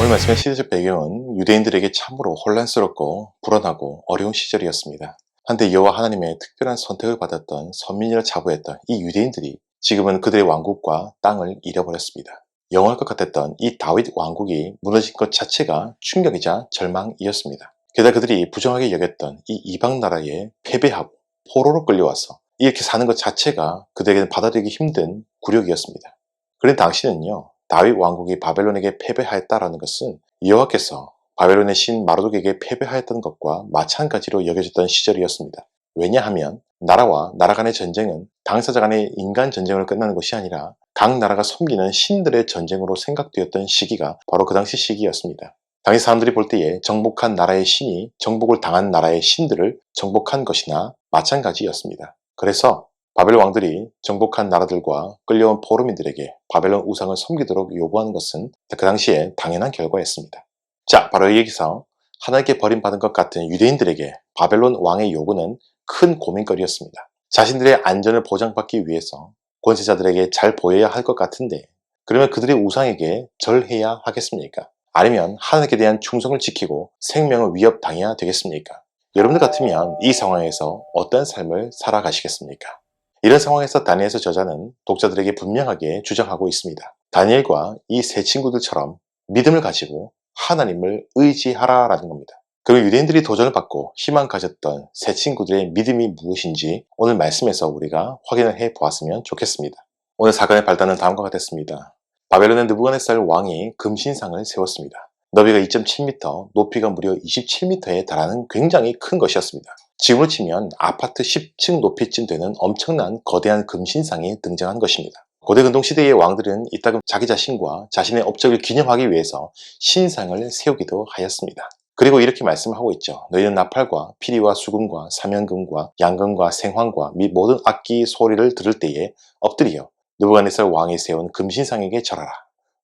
오늘 말씀의 시대적 배경은 유대인들에게 참으로 혼란스럽고 불안하고 어려운 시절이었습니다. 한때 여호와 하나님의 특별한 선택을 받았던 선민이라 자부했던 이 유대인들이 지금은 그들의 왕국과 땅을 잃어버렸습니다. 영원할 것 같았던 이 다윗 왕국이 무너진 것 자체가 충격이자 절망이었습니다. 게다가 그들이 부정하게 여겼던 이 이방 나라에 패배하고 포로로 끌려와서 이렇게 사는 것 자체가 그들에게는 받아들이기 힘든 굴욕이었습니다. 그런 당시는요, 다윗 왕국이 바벨론에게 패배하였다라는 것은 여호와께서 바벨론의 신 마르독에게 패배하였던 것과 마찬가지로 여겨졌던 시절이었습니다. 왜냐하면 나라와 나라 간의 전쟁은 당사자 간의 인간 전쟁으로 끝나는 것이 아니라 각 나라가 섬기는 신들의 전쟁으로 생각되었던 시기가 바로 그 당시 시기였습니다. 당시 사람들이 볼 때에 정복한 나라의 신이 정복을 당한 나라의 신들을 정복한 것이나 마찬가지였습니다. 그래서 바벨 왕들이 정복한 나라들과 끌려온 포로민들에게 바벨론 우상을 섬기도록 요구하는 것은 그 당시에 당연한 결과였습니다. 자, 바로 여기서 하나님께 버림받은 것 같은 유대인들에게 바벨론 왕의 요구는 큰 고민거리였습니다. 자신들의 안전을 보장받기 위해서 권세자들에게 잘 보여야 할 것 같은데 그러면 그들의 우상에게 절해야 하겠습니까? 아니면 하나님께 대한 충성을 지키고 생명을 위협당해야 되겠습니까? 여러분들 같으면 이 상황에서 어떤 삶을 살아가시겠습니까? 이런 상황에서 다니엘서 저자는 독자들에게 분명하게 주장하고 있습니다. 다니엘과 이 세 친구들처럼 믿음을 가지고 하나님을 의지하라라는 겁니다. 그럼 유대인들이 도전을 받고 희망 가졌던 세 친구들의 믿음이 무엇인지 오늘 말씀에서 우리가 확인을 해 보았으면 좋겠습니다. 오늘 사건의 발단은 다음과 같았습니다. 바벨론의 느부갓네살 왕이 금신상을 세웠습니다. 너비가 2.7m, 높이가 무려 27m에 달하는 굉장히 큰 것이었습니다. 지금으로 치면 아파트 10층 높이쯤 되는 엄청난 거대한 금신상이 등장한 것입니다. 고대 근동 시대의 왕들은 이따금 자기 자신과 자신의 업적을 기념하기 위해서 신상을 세우기도 하였습니다. 그리고 이렇게 말씀을 하고 있죠. 너희는 나팔과 피리와 수금과 사면금과 양금과 생황과 및 모든 악기 소리를 들을 때에 엎드려 느부갓네살 왕이 세운 금신상에게 절하라.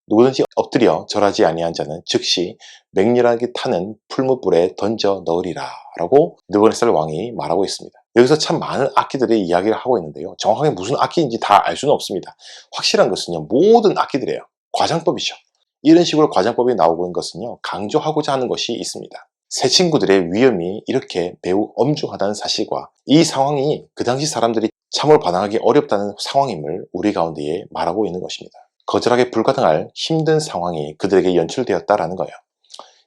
누구든지 엎드려 절하지 아니한 자는 즉시 맹렬하게 타는 풀무불에 던져 넣으리라 라고 느부갓네살 왕이 말하고 있습니다. 여기서 참 많은 악기들의 이야기를 하고 있는데요. 정확하게 무슨 악기인지 다 알 수는 없습니다. 확실한 것은요. 모든 악기들이에요. 과장법이죠. 이런 식으로 과장법이 나오고 있는 것은요. 강조하고자 하는 것이 있습니다. 새 친구들의 위험이 이렇게 매우 엄중하다는 사실과 이 상황이 그 당시 사람들이 참으로 반항하기 어렵다는 상황임을 우리 가운데에 말하고 있는 것입니다. 거절하기 불가능할 힘든 상황이 그들에게 연출되었다라는 거예요.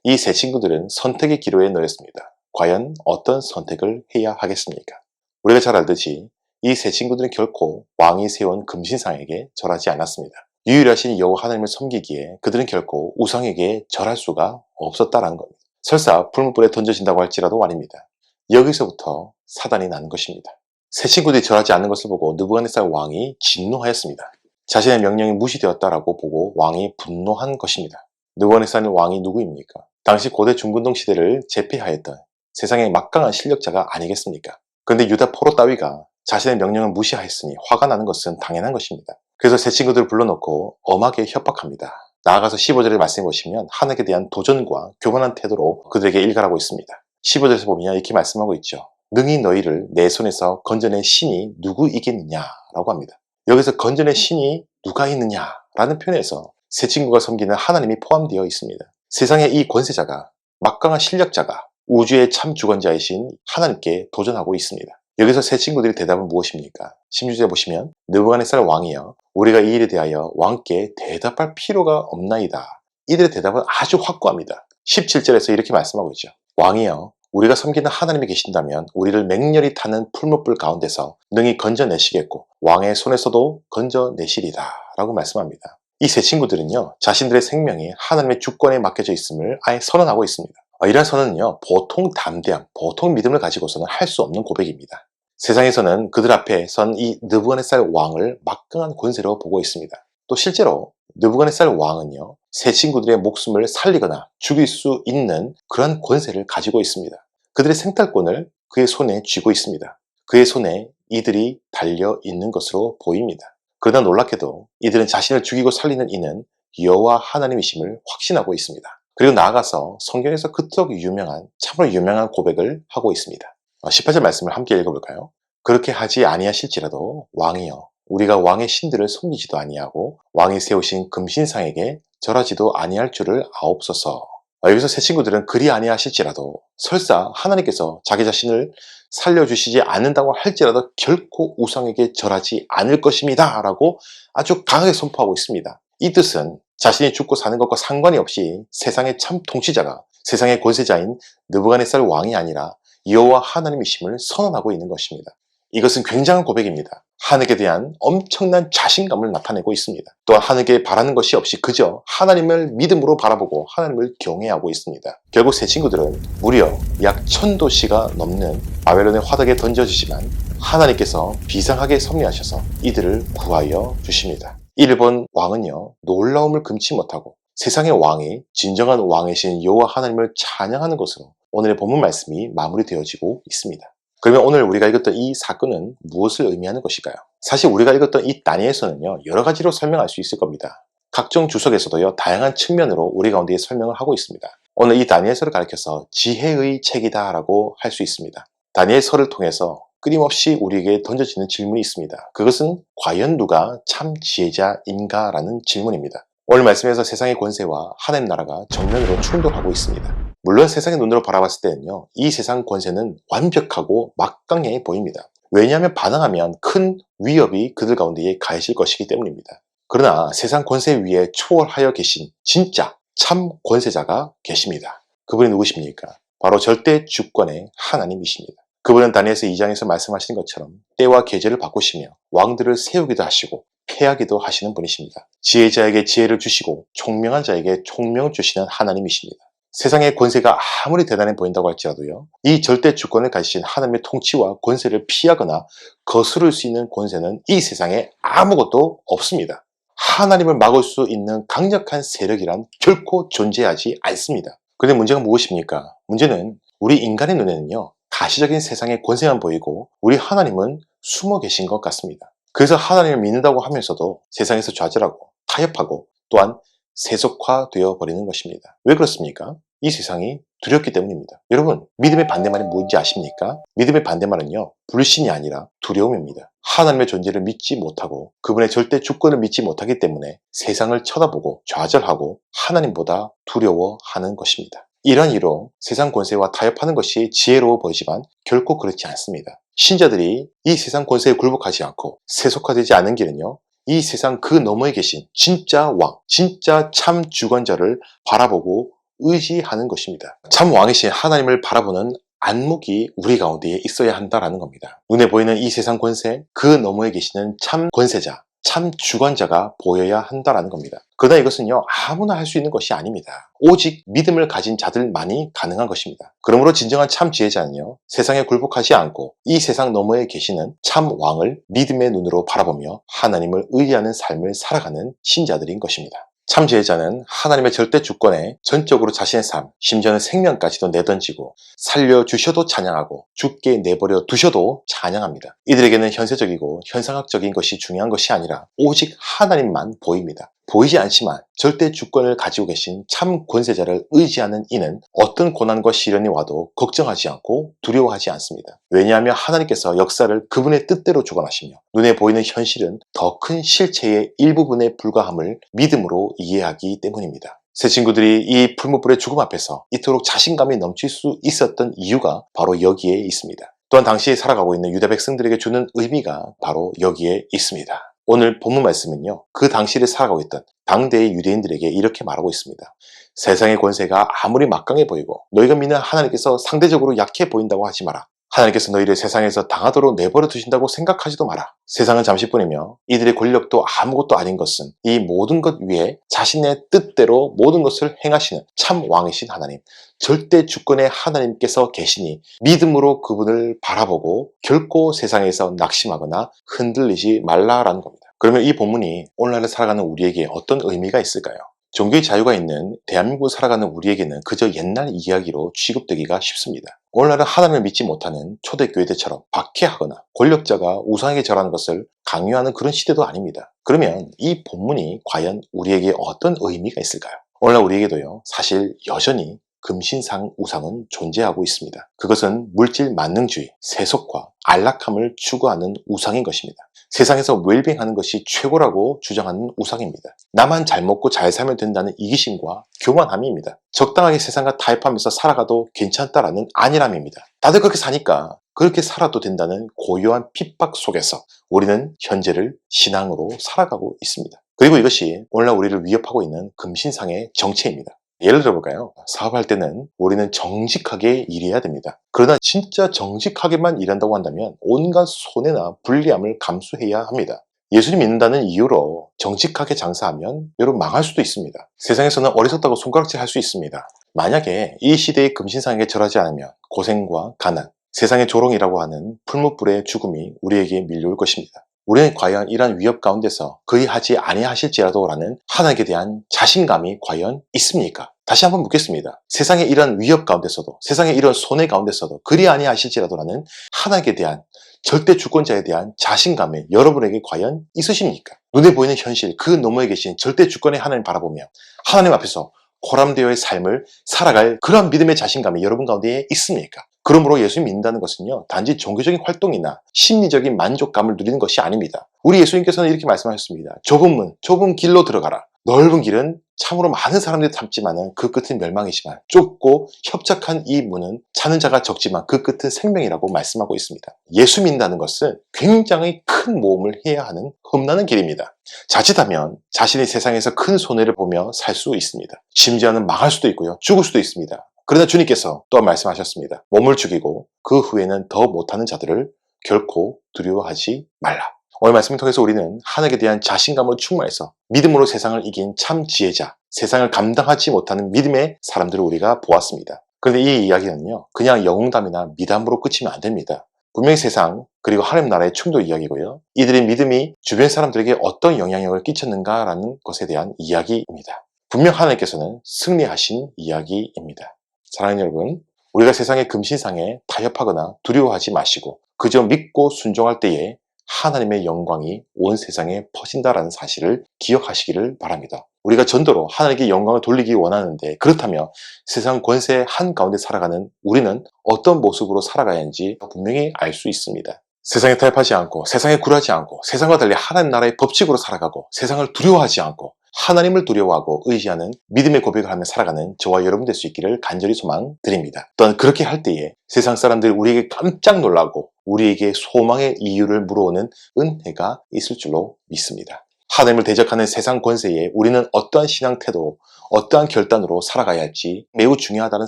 이 세 친구들은 선택의 기로에 놓였습니다. 과연 어떤 선택을 해야 하겠습니까? 우리가 잘 알듯이 이 세 친구들은 결코 왕이 세운 금신상에게 절하지 않았습니다. 유일하신 여호와 하나님을 섬기기에 그들은 결코 우상에게 절할 수가 없었다라는 겁니다. 설사 풀무불에 던져진다고 할지라도 말입니다. 여기서부터 사단이 난 것입니다. 새 친구들이 절하지 않는 것을 보고 느부갓네살 왕이 진노하였습니다. 자신의 명령이 무시되었다라고 보고 왕이 분노한 것입니다. 느부갓네살 왕이 누구입니까? 당시 고대 중근동 시대를 제패하였던 세상의 막강한 실력자가 아니겠습니까? 그런데 유다 포로 따위가 자신의 명령을 무시하였으니 화가 나는 것은 당연한 것입니다. 그래서 새 친구들을 불러놓고 엄하게 협박합니다. 나아가서 15절을 말씀해 보시면 하나님에 대한 도전과 교만한 태도로 그들에게 일갈하고 있습니다. 15절에서 보면 이렇게 말씀하고 있죠. 능히 너희를 내 손에서 건져낸 신이 누구이겠느냐라고 합니다. 여기서 건져낸 신이 누가 있느냐라는 표현에서 새 친구가 섬기는 하나님이 포함되어 있습니다. 세상의 이 권세자가 막강한 실력자가 우주의 참 주권자이신 하나님께 도전하고 있습니다. 여기서 새 친구들의 대답은 무엇입니까? 16절에 보시면 느부갓네살 왕이여 우리가 이 일에 대하여 왕께 대답할 필요가 없나이다. 이들의 대답은 아주 확고합니다. 17절에서 이렇게 말씀하고 있죠. 왕이여 우리가 섬기는 하나님이 계신다면 우리를 맹렬히 타는 풀무불 가운데서 능히 건져내시겠고 왕의 손에서도 건져내시리다 라고 말씀합니다. 이 세 친구들은요 자신들의 생명이 하나님의 주권에 맡겨져 있음을 아예 선언하고 있습니다. 이러한 선언은요 보통 담대함, 보통 믿음을 가지고서는 할 수 없는 고백입니다. 세상에서는 그들 앞에 선 이 느부갓네살 왕을 막강한 권세로 보고 있습니다. 또 실제로 느부갓네살 왕은요 새 친구들의 목숨을 살리거나 죽일 수 있는 그런 권세를 가지고 있습니다. 그들의 생탈권을 그의 손에 쥐고 있습니다. 그의 손에 이들이 달려 있는 것으로 보입니다. 그러나 놀랍게도 이들은 자신을 죽이고 살리는 이는 여호와 하나님이심을 확신하고 있습니다. 그리고 나아가서 성경에서 그토록 유명한 참으로 유명한 고백을 하고 있습니다. 18절 말씀을 함께 읽어볼까요? 그렇게 하지 아니하실지라도 왕이여 우리가 왕의 신들을 섬기지도 아니하고 왕이 세우신 금신상에게 절하지도 아니할 줄을 아옵소서. 아, 여기서 새 친구들은 그리 아니하실지라도 설사 하나님께서 자기 자신을 살려주시지 않는다고 할지라도 결코 우상에게 절하지 않을 것입니다. 라고 아주 강하게 선포하고 있습니다. 이 뜻은 자신이 죽고 사는 것과 상관이 없이 세상의 참 통치자가 세상의 권세자인 느부갓네살 왕이 아니라 여호와 하나님이심을 선언하고 있는 것입니다. 이것은 굉장한 고백입니다. 하늘에 대한 엄청난 자신감을 나타내고 있습니다. 또한 하늘에 바라는 것이 없이 그저 하나님을 믿음으로 바라보고 하나님을 경외하고 있습니다. 결국 새 친구들은 무려 약 천도시가 넘는 바벨론의 화덕에 던져지지만 하나님께서 비상하게 섭리하셔서 이들을 구하여 주십니다. 일본 왕은요 놀라움을 금치 못하고 세상의 왕이 진정한 왕이신 여호와 하나님을 찬양하는 것으로 오늘의 본문 말씀이 마무리되어지고 있습니다. 그러면 오늘 우리가 읽었던 이 사건은 무엇을 의미하는 것일까요? 사실 우리가 읽었던 이 다니엘서는요 여러 가지로 설명할 수 있을 겁니다. 각종 주석에서도요 다양한 측면으로 우리 가운데 설명을 하고 있습니다. 오늘 이 다니엘서를 가리켜서 지혜의 책이다라고 할 수 있습니다. 다니엘서를 통해서 끊임없이 우리에게 던져지는 질문이 있습니다. 그것은 과연 누가 참 지혜자인가라는 질문입니다. 오늘 말씀에서 세상의 권세와 하나님 나라가 정면으로 충돌하고 있습니다. 물론 세상의 눈으로 바라봤을 때는요, 이 세상 권세는 완벽하고 막강해 보입니다. 왜냐하면 반항하면 큰 위협이 그들 가운데에 가해질 것이기 때문입니다. 그러나 세상 권세 위에 초월하여 계신 진짜 참 권세자가 계십니다. 그분이 누구십니까? 바로 절대 주권의 하나님이십니다. 그분은 다니엘서 2장에서 말씀하신 것처럼 때와 계절을 바꾸시며 왕들을 세우기도 하시고 패하기도 하시는 분이십니다. 지혜자에게 지혜를 주시고 총명한 자에게 총명을 주시는 하나님이십니다. 세상의 권세가 아무리 대단해 보인다고 할지라도요, 이 절대 주권을 가지신 하나님의 통치와 권세를 피하거나 거스를 수 있는 권세는 이 세상에 아무것도 없습니다. 하나님을 막을 수 있는 강력한 세력이란 결코 존재하지 않습니다. 그런데 문제가 무엇입니까? 문제는 우리 인간의 눈에는요, 가시적인 세상의 권세만 보이고 우리 하나님은 숨어 계신 것 같습니다. 그래서 하나님을 믿는다고 하면서도 세상에서 좌절하고 타협하고 또한 세속화되어 버리는 것입니다. 왜 그렇습니까? 이 세상이 두렵기 때문입니다. 여러분, 믿음의 반대말이 뭔지 아십니까? 믿음의 반대말은요, 불신이 아니라 두려움입니다. 하나님의 존재를 믿지 못하고 그분의 절대 주권을 믿지 못하기 때문에 세상을 쳐다보고 좌절하고 하나님보다 두려워하는 것입니다. 이런 이로 세상 권세와 타협하는 것이 지혜로워 보이지만 결코 그렇지 않습니다. 신자들이 이 세상 권세에 굴복하지 않고 세속화되지 않은 길은요, 이 세상 그 너머에 계신 진짜 왕, 진짜 참 주권자를 바라보고 의지하는 것입니다. 참 왕이신 하나님을 바라보는 안목이 우리 가운데에 있어야 한다라는 겁니다. 눈에 보이는 이 세상 권세, 그 너머에 계시는 참 권세자, 참 주관자가 보여야 한다라는 겁니다. 그러나 이것은요, 아무나 할 수 있는 것이 아닙니다. 오직 믿음을 가진 자들만이 가능한 것입니다. 그러므로 진정한 참 지혜자는요, 세상에 굴복하지 않고 이 세상 너머에 계시는 참 왕을 믿음의 눈으로 바라보며 하나님을 의지하는 삶을 살아가는 신자들인 것입니다. 참 지혜자는 하나님의 절대 주권에 전적으로 자신의 삶, 심지어는 생명까지도 내던지고 살려주셔도 찬양하고 죽게 내버려 두셔도 찬양합니다. 이들에게는 현세적이고 현상학적인 것이 중요한 것이 아니라 오직 하나님만 보입니다. 보이지 않지만 절대 주권을 가지고 계신 참 권세자를 의지하는 이는 어떤 고난과 시련이 와도 걱정하지 않고 두려워하지 않습니다. 왜냐하면 하나님께서 역사를 그분의 뜻대로 주관하시며 눈에 보이는 현실은 더 큰 실체의 일부분에 불과함을 믿음으로 이해하기 때문입니다. 새 친구들이 이 풀무불의 죽음 앞에서 이토록 자신감이 넘칠 수 있었던 이유가 바로 여기에 있습니다. 또한 당시에 살아가고 있는 유대 백성들에게 주는 의미가 바로 여기에 있습니다. 오늘 본문 말씀은요, 그 당시를 살아가고 있던 당대의 유대인들에게 이렇게 말하고 있습니다. 세상의 권세가 아무리 막강해 보이고 너희가 믿는 하나님께서 상대적으로 약해 보인다고 하지 마라. 하나님께서 너희를 세상에서 당하도록 내버려 두신다고 생각하지도 마라. 세상은 잠시뿐이며 이들의 권력도 아무것도 아닌 것은 이 모든 것 위에 자신의 뜻대로 모든 것을 행하시는 참 왕이신 하나님, 절대 주권의 하나님께서 계시니 믿음으로 그분을 바라보고 결코 세상에서 낙심하거나 흔들리지 말라라는 겁니다. 그러면 이 본문이 오늘날 살아가는 우리에게 어떤 의미가 있을까요? 종교의 자유가 있는 대한민국을 살아가는 우리에게는 그저 옛날 이야기로 취급되기가 쉽습니다. 오늘날은 하나님을 믿지 못하는 초대교회들처럼 박해하거나 권력자가 우상에게 절하는 것을 강요하는 그런 시대도 아닙니다. 그러면 이 본문이 과연 우리에게 어떤 의미가 있을까요? 오늘날 우리에게도요, 사실 여전히 금신상 우상은 존재하고 있습니다. 그것은 물질 만능주의, 세속화, 안락함을 추구하는 우상인 것입니다. 세상에서 웰빙하는 것이 최고라고 주장하는 우상입니다. 나만 잘 먹고 잘 살면 된다는 이기심과 교만함입니다. 적당하게 세상과 타협하면서 살아가도 괜찮다라는 안일함입니다. 다들 그렇게 사니까 그렇게 살아도 된다는 고요한 핍박 속에서 우리는 현재를 신앙으로 살아가고 있습니다. 그리고 이것이 오늘날 우리를 위협하고 있는 금신상의 정체입니다. 예를 들어볼까요? 사업할 때는 우리는 정직하게 일해야 됩니다. 그러나 진짜 정직하게만 일한다고 한다면 온갖 손해나 불리함을 감수해야 합니다. 예수님 믿는다는 이유로 정직하게 장사하면 여러분 망할 수도 있습니다. 세상에서는 어리석다고 손가락질 할 수 있습니다. 만약에 이 시대의 금신상에게 절하지 않으면 고생과 가난, 세상의 조롱이라고 하는 풀무불의 죽음이 우리에게 밀려올 것입니다. 우리는 과연 이러한 위협 가운데서 그리 하지 아니하실지라도라는 하나님께 대한 자신감이 과연 있습니까? 다시 한번 묻겠습니다. 세상의 이런 위협 가운데서도 세상의 이런 손해 가운데서도 그리 아니하실지라도라는 하나님께 대한 절대 주권자에 대한 자신감이 여러분에게 과연 있으십니까? 눈에 보이는 현실 그 너머에 계신 절대 주권의 하나님 바라보며 하나님 앞에서 고람되어의 삶을 살아갈 그런 믿음의 자신감이 여러분 가운데 있습니까? 그러므로 예수님 믿는다는 것은요, 단지 종교적인 활동이나 심리적인 만족감을 누리는 것이 아닙니다. 우리 예수님께서는 이렇게 말씀하셨습니다. 좁은 문, 좁은 길로 들어가라. 넓은 길은 참으로 많은 사람들이 참지만은 그 끝은 멸망이지만 좁고 협착한 이 문은 찾는 자가 적지만 그 끝은 생명이라고 말씀하고 있습니다. 예수 믿는다는 것은 굉장히 큰 모험을 해야 하는 험나는 길입니다. 자칫하면 자신이 세상에서 큰 손해를 보며 살 수 있습니다. 심지어는 망할 수도 있고요. 죽을 수도 있습니다. 그러나 주님께서 또한 말씀하셨습니다. 몸을 죽이고 그 후에는 더 못하는 자들을 결코 두려워하지 말라. 오늘 말씀을 통해서 우리는 하나님에 대한 자신감으로 충만해서 믿음으로 세상을 이긴 참 지혜자, 세상을 감당하지 못하는 믿음의 사람들을 우리가 보았습니다. 그런데 이 이야기는요, 그냥 영웅담이나 미담으로 끝이면 안 됩니다. 분명히 세상, 그리고 하나님 나라의 충돌 이야기고요. 이들의 믿음이 주변 사람들에게 어떤 영향력을 끼쳤는가라는 것에 대한 이야기입니다. 분명 하나님께서는 승리하신 이야기입니다. 사랑하는 여러분, 우리가 세상의 금신상에 타협하거나 두려워하지 마시고 그저 믿고 순종할 때에 하나님의 영광이 온 세상에 퍼진다라는 사실을 기억하시기를 바랍니다. 우리가 전도로 하나님께 영광을 돌리기 원하는데 그렇다면 세상 권세 한 가운데 살아가는 우리는 어떤 모습으로 살아가야 하는지 분명히 알 수 있습니다. 세상에 타협하지 않고 세상에 굴하지 않고 세상과 달리 하나님 나라의 법칙으로 살아가고 세상을 두려워하지 않고 하나님을 두려워하고 의지하는 믿음의 고백을 하며 살아가는 저와 여러분 될 수 있기를 간절히 소망 드립니다. 또한 그렇게 할 때에 세상 사람들이 우리에게 깜짝 놀라고 우리에게 소망의 이유를 물어오는 은혜가 있을 줄로 믿습니다. 하나님을 대적하는 세상 권세에 우리는 어떠한 신앙 태도로 어떠한 결단으로 살아가야 할지 매우 중요하다는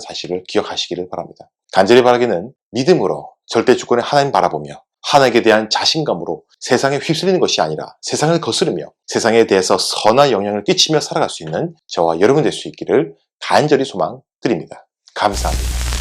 사실을 기억하시기를 바랍니다. 간절히 바라기는 믿음으로 절대 주권의 하나님 바라보며 하나님에 대한 자신감으로 세상에 휩쓸리는 것이 아니라 세상을 거스르며 세상에 대해서 선한 영향을 끼치며 살아갈 수 있는 저와 여러분 될 수 있기를 간절히 소망 드립니다. 감사합니다.